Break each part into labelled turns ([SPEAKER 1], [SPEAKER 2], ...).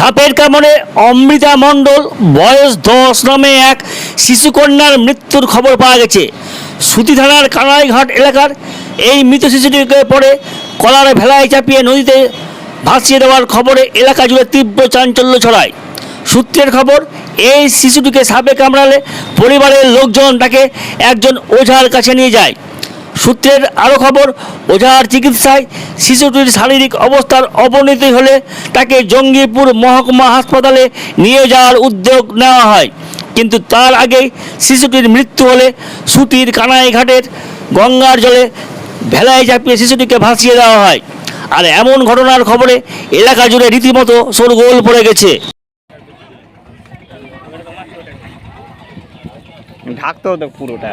[SPEAKER 1] সাপের কামড়ে অমৃতা মণ্ডল, বয়স দশ নামে এক শিশুকন্যার মৃত্যুর খবর পাওয়া গেছে। সুতি থানার কানাইঘাট এলাকার এই মৃত শিশুটিকে পরে কলার ভেলায় চাপিয়ে নদীতে ভাসিয়ে দেওয়ার খবরে এলাকা জুড়ে তীব্র চাঞ্চল্য ছড়ায়। সূত্রের খবর, এই শিশুটিকে সাপে কামড়ালে পরিবারের লোকজন তাকে একজন ওঝার কাছে নিয়ে যায়। সূত্রের আরও খবর, ওঝার চিকিৎসায় শিশুটির শারীরিক অবস্থার অবনতি হলে তাকে জঙ্গিপুর মহকুমা হাসপাতালে নিয়ে যাওয়ার উদ্যোগ নেওয়া হয়। কিন্তু তার আগে শিশুটির মৃত্যু হলে সুতির কানাইঘাটের গঙ্গার জলে ভেলায় চাপিয়ে শিশুটিকে ভাসিয়ে দেওয়া হয়। আর এমন ঘটনার খবরে এলাকা জুড়ে রীতিমতো শোরগোল পড়ে গেছে।
[SPEAKER 2] ঢাকতে হতো পুরোটা।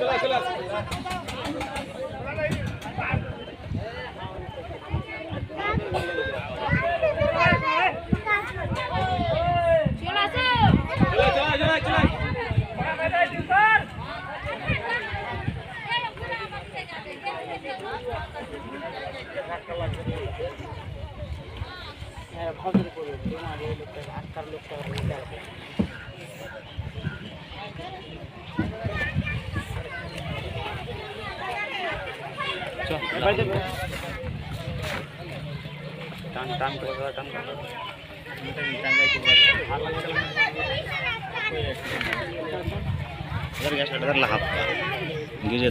[SPEAKER 2] টান করে अच्छा। गैस इधर लहा। गिर